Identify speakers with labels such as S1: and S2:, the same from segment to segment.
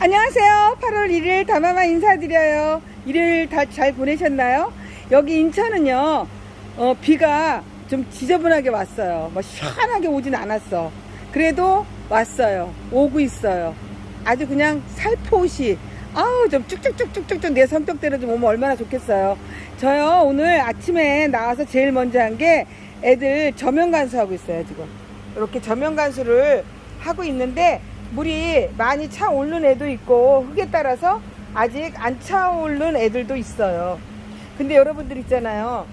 S1: 안녕하세요. 8월 1일 다마마 인사드려요. 일요일 다 잘 보내셨나요? 여기 인천은요, 어, 비가 좀 지저분하게 왔어요. 뭐 시원하게 오진 않았어. 그래도 왔어요. 오고 있어요. 아주 그냥 살포시. 아우, 좀 쭉쭉쭉쭉쭉쭉 내 성격대로 좀 오면 얼마나 좋겠어요. 저요, 오늘 아침에 나와서 제일 먼저 한 게 애들 저면 간수하고 있어요, 지금. 이렇게 저면 간수를 하고 있는데 물이 많이 차오른 애도 있고 흙에 따라서 아직 안 차오른 애들도 있어요. 근데 여러분들 있잖아요.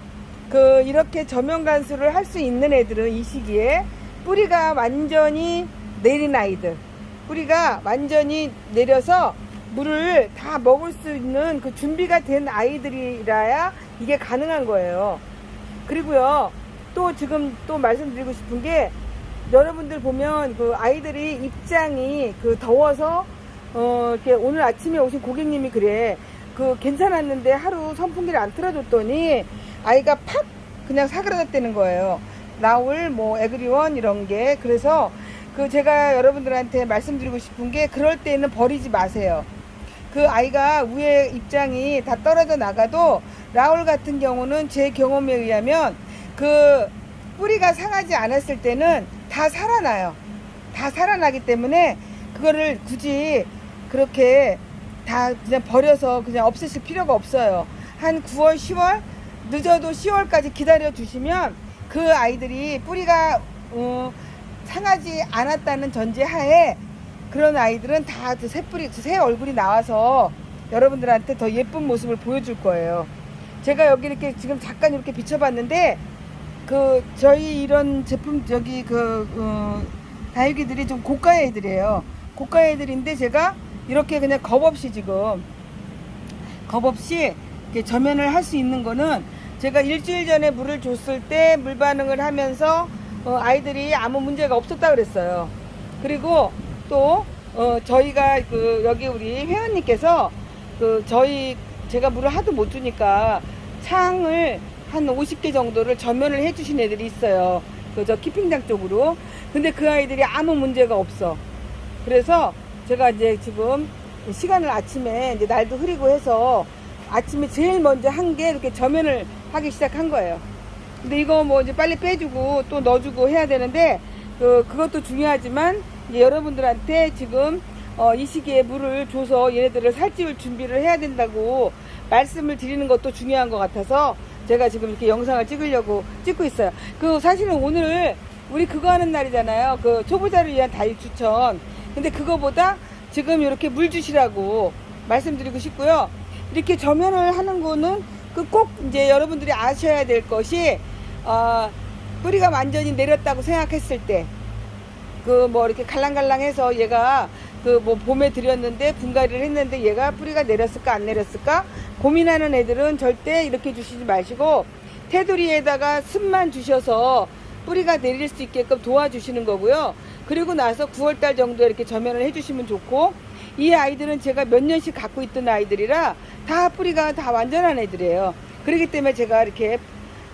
S1: 그 이렇게 저면 간수를 할 수 있는 애들은 이 시기에 뿌리가 완전히 내린 아이들, 뿌리가 완전히 내려서 물을 다 먹을 수 있는 그 준비가 된 아이들이라야 이게 가능한 거예요. 그리고요, 또 지금 또 말씀드리고 싶은 게 여러분들 보면 그 아이들이 입장이 그 더워서 어 이렇게 오늘 아침에 오신 고객님이 그래 그 괜찮았는데 하루 선풍기를 안 틀어줬더니 아이가 팍 그냥 사그라졌다는 거예요. 나올 뭐 에그리원 이런 게 그래서 그 제가 여러분들한테 말씀드리고 싶은 게 그럴 때는 버리지 마세요. 그 아이가 위에 입장이 다 떨어져 나가도 라울 같은 경우는 제 경험에 의하면 그 뿌리가 상하지 않았을 때는 다 살아나요. 다 살아나기 때문에 그거를 굳이 그렇게 다 그냥 버려서 그냥 없애실 필요가 없어요. 한 9월, 10월 늦어도 10월까지 기다려 주시면 그 아이들이 뿌리가 어, 상하지 않았다는 전제하에 그런 아이들은 다 새 뿌리, 새 얼굴이 나와서 여러분들한테 더 예쁜 모습을 보여줄 거예요. 제가 여기 이렇게 지금 잠깐 이렇게 비춰봤는데 그 저희 이런 제품 저기 그 어, 다육이들이 좀 고가 애들이에요. 고가 애들인데 제가 이렇게 그냥 겁 없이 지금 겁 없이 이렇게 저면을 할 수 있는 거는 제가 일주일 전에 물을 줬을 때 물 반응을 하면서 어, 아이들이 아무 문제가 없었다 그랬어요. 그리고 또 어, 저희가 그 여기 우리 회원님께서 그 저희 제가 물을 하도 못 주니까 창을 한 50개 정도를 전면을 해주신 애들이 있어요. 그저 키핑장 쪽으로. 근데 그 아이들이 아무 문제가 없어. 그래서 제가 이제 지금 시간을 아침에 이제 날도 흐리고 해서 아침에 제일 먼저 한 게 이렇게 저면을 하기 시작한 거예요. 근데 이거 뭐 이제 빨리 빼주고 또 넣어주고 해야 되는데 그 그것도 중요하지만 이제 여러분들한테 지금 어, 이 시기에 물을 줘서 얘네들을 살찌울 준비를 해야 된다고 말씀을 드리는 것도 중요한 것 같아서 제가 지금 이렇게 영상을 찍으려고 찍고 있어요. 그 사실은 오늘 우리 그거 하는 날이잖아요. 그 초보자를 위한 다육 추천. 근데 그거보다 지금 이렇게 물 주시라고 말씀드리고 싶고요. 이렇게 저면을 하는 거는 그 꼭 이제 여러분들이 아셔야 될 것이 어, 뿌리가 완전히 내렸다고 생각했을 때 그 뭐 이렇게 갈랑갈랑해서 얘가 그 뭐 봄에 들였는데 분갈이를 했는데 얘가 뿌리가 내렸을까 안 내렸을까 고민하는 애들은 절대 이렇게 주시지 마시고 테두리에다가 습만 주셔서 뿌리가 내릴 수 있게끔 도와주시는 거고요. 그리고 나서 9월달 정도에 이렇게 저면을 해주시면 좋고 이 아이들은 제가 몇 년씩 갖고 있던 아이들이라 다 뿌리가 다 완전한 애들이에요. 그렇기 때문에 제가 이렇게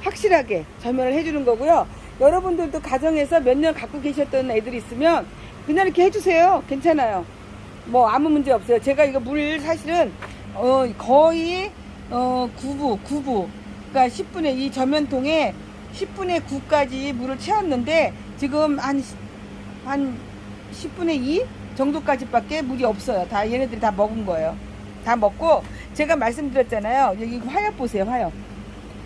S1: 확실하게 저면을 해주는 거고요. 여러분들도 가정에서 몇 년 갖고 계셨던 애들이 있으면 그냥 이렇게 해주세요. 괜찮아요. 뭐 아무 문제 없어요. 제가 이거 물 사실은 어 거의 어 9부 9부 그러니까 10분의 이 저면통에 10분의 9까지 물을 채웠는데 지금 한 한 10분의 2 정도까지밖에 물이 없어요. 다 얘네들이 다 먹은 거예요. 다 먹고 제가 말씀드렸잖아요. 여기 화엽 보세요. 화엽.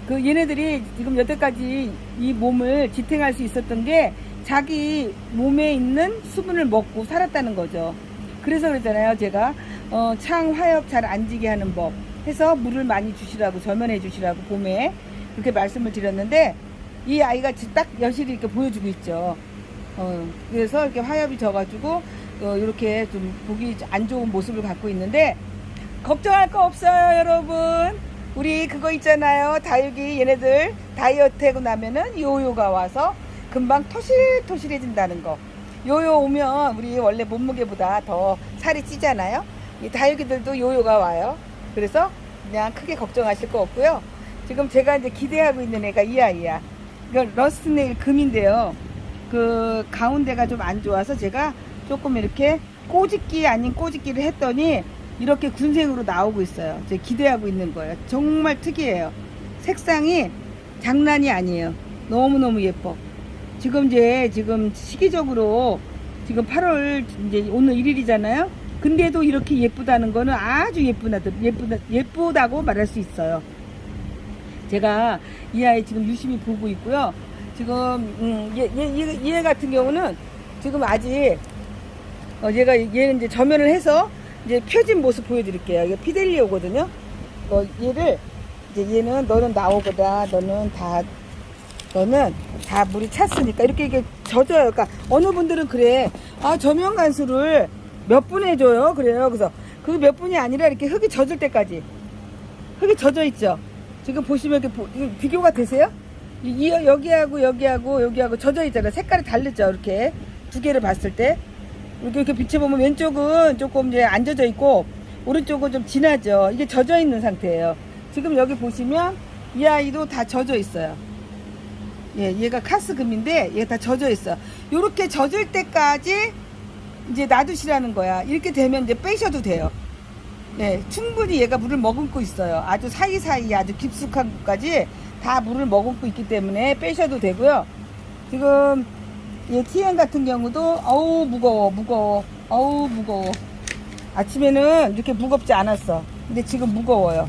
S1: 그 얘네들이 지금 여태까지 이 몸을 지탱할 수 있었던 게 자기 몸에 있는 수분을 먹고 살았다는 거죠. 그래서 그랬잖아요. 제가 어, 창 화엽 잘 안 지게 하는 법 해서 물을 많이 주시라고 저면해 주시라고 봄에 그렇게 말씀을 드렸는데 이 아이가 지- 딱 여실히 이렇게 보여주고 있죠. 어, 그래서 이렇게 화엽이 져가지고 어, 이렇게 좀 보기 안 좋은 모습을 갖고 있는데 걱정할 거 없어요, 여러분. 우리 그거 있잖아요. 다육이 얘네들 다이어트 하고 나면은 요요가 와서 금방 토실토실해진다는 거. 요요 오면 우리 원래 몸무게보다 더 살이 찌잖아요. 이 다육이들도 요요가 와요. 그래서 그냥 크게 걱정하실 거 없고요. 지금 제가 이제 기대하고 있는 애가 이 아이야. 이건 러스트네일 금인데요. 그 가운데가 좀 안 좋아서 제가 조금 이렇게 꼬집기 아닌 꼬집기를 했더니 이렇게 군생으로 나오고 있어요. 제 기대하고 있는 거예요. 정말 특이해요. 색상이 장난이 아니에요. 너무너무 예뻐. 지금 이제 지금 시기적으로 지금 8월 이제 오늘 1일이잖아요. 근데도 이렇게 예쁘다는 거는 아주 예쁘다, 예쁘다, 예쁘다고 말할 수 있어요. 제가 이 아이 지금 유심히 보고 있고요. 지금 음, 얘, 얘, 얘, 얘 같은 경우는 지금 아직 어, 얘가 얘는 이제 저면을 해서 이제 펴진 모습 보여드릴게요. 이게 피델리오거든요. 어, 얘를 이제 얘는 너는 나오거다. 너는 다 너는 다 물이 찼으니까 이렇게 이렇게 젖어요. 그러니까 어느 분들은 그래. 아 저면 간수를 몇 분 해줘요. 그래요. 그래서 그 몇 분이 아니라 이렇게 흙이 젖을 때까지 흙이 젖어 있죠. 지금 보시면 이렇게 보- 비교가 되세요? 이, 이- 여기하고 여기하고 여기하고 젖어 있잖아요. 색깔이 다르죠. 이렇게 두 개를 봤을 때 이렇게 이렇게 비춰보면 왼쪽은 조금 이제 안 젖어 있고 오른쪽은 좀 진하죠. 이게 젖어 있는 상태예요. 지금 여기 보시면 이 아이도 다 젖어 있어요. 예, 얘가 카스금인데 얘가 다 젖어 있어. 요렇게 젖을 때까지 이제 놔두시라는 거야. 이렇게 되면 이제 빼셔도 돼요. 네, 충분히 얘가 물을 머금고 있어요. 아주 사이사이 아주 깊숙한 곳까지 다 물을 머금고 있기 때문에 빼셔도 되고요. 지금 얘 TN 같은 경우도 어우 무거워 무거워 어우 무거워 아침에는 이렇게 무겁지 않았어 근데 지금 무거워요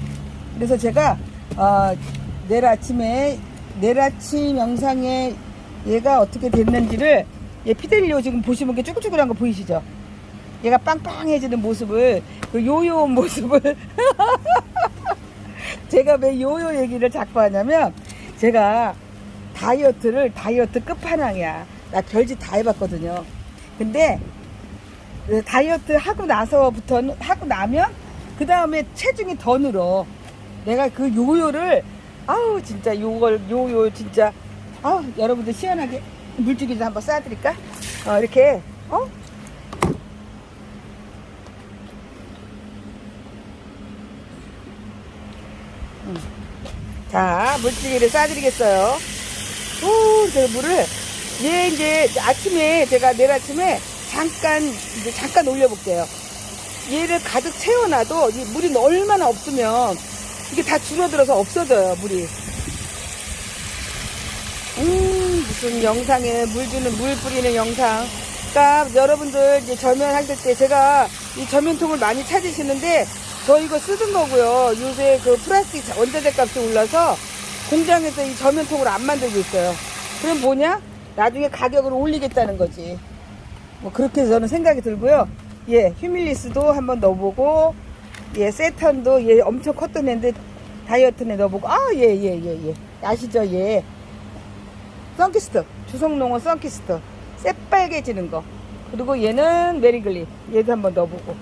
S1: 그래서 제가 어, 내일 아침에 내일 아침 영상에 얘가 어떻게 됐는지를 얘 피델리오 지금 보시면 이게 쭈글쭈글한 거 보이시죠 얘가 빵빵해지는 모습을 그 요요한 모습을 제가 왜 요요 얘기를 자꾸 하냐면 제가 다이어트를 다이어트 끝판왕이야. 나 별짓 다 해봤거든요. 근데 그 다이어트 하고 나서부터는 하고 나면 그 다음에 체중이 더 늘어. 내가 그 요요를 아우 진짜 요걸 요 요 진짜 아 여러분들 시원하게 물주기도 한번 쏴드릴까? 어 이렇게 어 자, 물찌개를 싸드리겠어요. 오, 제가 물을, 얘 이제 아침에, 제가 내일 아침에 잠깐, 이제 잠깐 올려볼게요. 얘를 가득 채워놔도 이 물이 얼마나 없으면 이게 다 줄어들어서 없어져요, 물이. 음, 무슨 영상에 물 주는, 물 뿌리는 영상. 그러니까 여러분들 이제 저면 하실 때 제가 이 저면통을 많이 찾으시는데 저 이거 쓰던 거고요. 요새 그 플라스틱 원자재 값이 올라서 공장에서 이 저면통을 안 만들고 있어요. 그럼 뭐냐? 나중에 가격을 올리겠다는 거지. 뭐 그렇게 저는 생각이 들고요. 예, 휴밀리스도 한번 넣어보고, 예, 세턴도 예, 엄청 컸던 애인데 다이어트에 넣어보고, 아, 예, 예, 예, 예. 아시죠? 예. 썬키스트. 주성농어 썬키스트. 새빨개지는 거. 그리고 얘는 메리글리. 얘도 한번 넣어보고.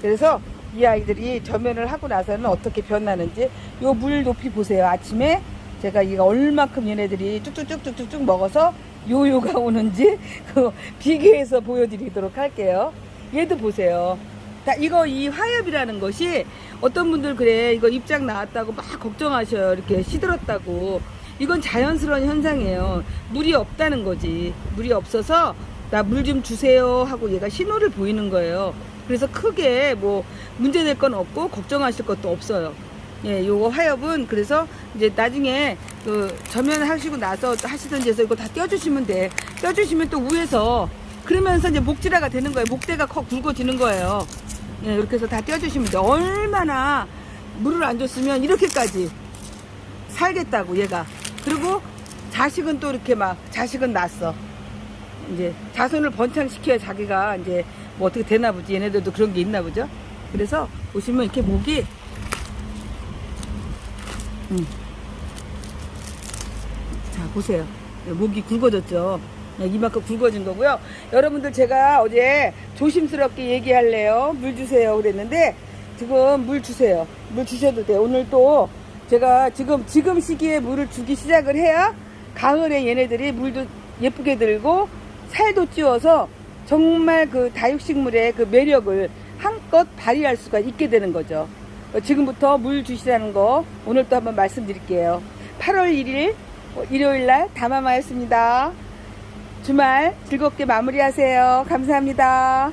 S1: 그래서 이 아이들이 저면을 하고 나서는 어떻게 변하는지 요 물 높이 보세요. 아침에 제가 이거 얼마큼 얘네들이 쭉쭉쭉쭉쭉 먹어서 요요가 오는지 그 비교해서 보여드리도록 할게요. 얘도 보세요. 자, 이거 이 화엽이라는 것이 어떤 분들 그래 이거 입장 나왔다고 막 걱정하셔요. 이렇게 시들었다고. 이건 자연스러운 현상이에요. 물이 없다는 거지. 물이 없어서 나 물 좀 주세요 하고 얘가 신호를 보이는 거예요. 그래서 크게 뭐 문제 될 건 없고 걱정하실 것도 없어요. 예, 요거 화엽은 그래서 이제 나중에 그 저면 하시고 나서 하시든지 해서 이거 다 떼어주시면 돼. 떼어주시면 또 위에서 그러면서 이제 목질화가 되는 거예요. 목대가 커 굵어지는 거예요. 예, 이렇게 해서 다 떼어주시면 돼. 얼마나 물을 안 줬으면 이렇게까지 살겠다고 얘가. 그리고 자식은 또 이렇게 막 자식은 낳았어. 이제 자손을 번창시켜야 자기가 이제 뭐 어떻게 되나 보지. 얘네들도 그런 게 있나 보죠. 그래서 보시면 이렇게 목이 음. 자 보세요. 목이 굵어졌죠. 네, 이만큼 굵어진 거고요. 여러분들 제가 어제 조심스럽게 얘기할래요. 물 주세요 그랬는데 지금 물 주세요. 물 주셔도 돼요. 오늘 또 제가 지금 지금 시기에 물을 주기 시작을 해야 가을에 얘네들이 물도 예쁘게 들고 살도 찌워서 정말 그 다육식물의 그 매력을 한껏 발휘할 수가 있게 되는 거죠. 어, 지금부터 물 주시라는 거 오늘 또 한번 말씀드릴게요. 8월 1일 어, 일요일 날 담아마였습니다. 주말 즐겁게 마무리하세요. 감사합니다.